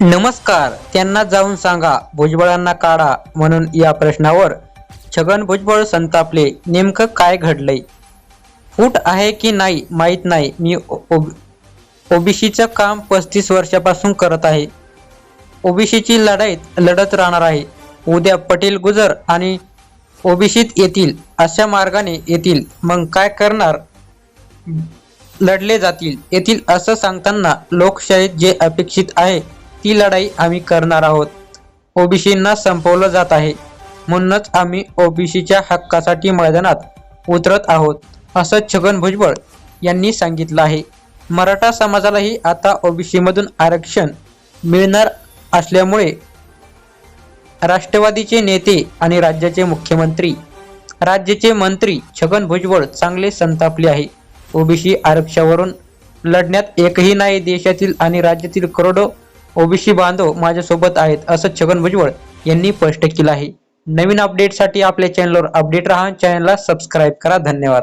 नमस्कार त्यांना जाऊन सांगा भुजबळांना काढा म्हणून या प्रश्नावर. छगन भुजबळ संतापले नेमकं काय घडलंय? फूट आहे की नाही माहीत नाही. मी ओबीसीचं काम पस्तीस वर्षापासून करत आहे. ओबीसीची लढाईत लढत राहणार आहे. उद्या पटेल गुजर आणि ओबीसीत येतील अशा मार्गाने येतील. मग काय करणार? लढले जातील येतील असं सांगताना लोकशाहीत जे अपेक्षित आहे ती लढाई आम्ही करणार आहोत. ओबीसींना संपवलं जात आहे. म्हणूनच आम्ही ओबीसीच्या हक्कासाठी मैदानात उतरत आहोत असं छगन भुजबळ यांनी सांगितलं आहे. मराठा समाजालाही आता ओबीसीमधून आरक्षण मिळणार असल्यामुळे राष्ट्रवादीचे नेते आणि राज्याचे मुख्यमंत्री राज्याचे मंत्री छगन भुजबळ चांगले संतापले आहे. ओबीसी आरक्षणावरून लढण्यात एकही नाही देशातील आणि राज्यातील करोडो ओबीसी बांधव माझ्यासोबत आहेत असं छगन भुजबळ यांनी स्पष्ट केलं आहे. नवीन अपडेटसाठी आपल्या चॅनलवर अपडेट राहा चॅनलला सबस्क्राईब करा. धन्यवाद.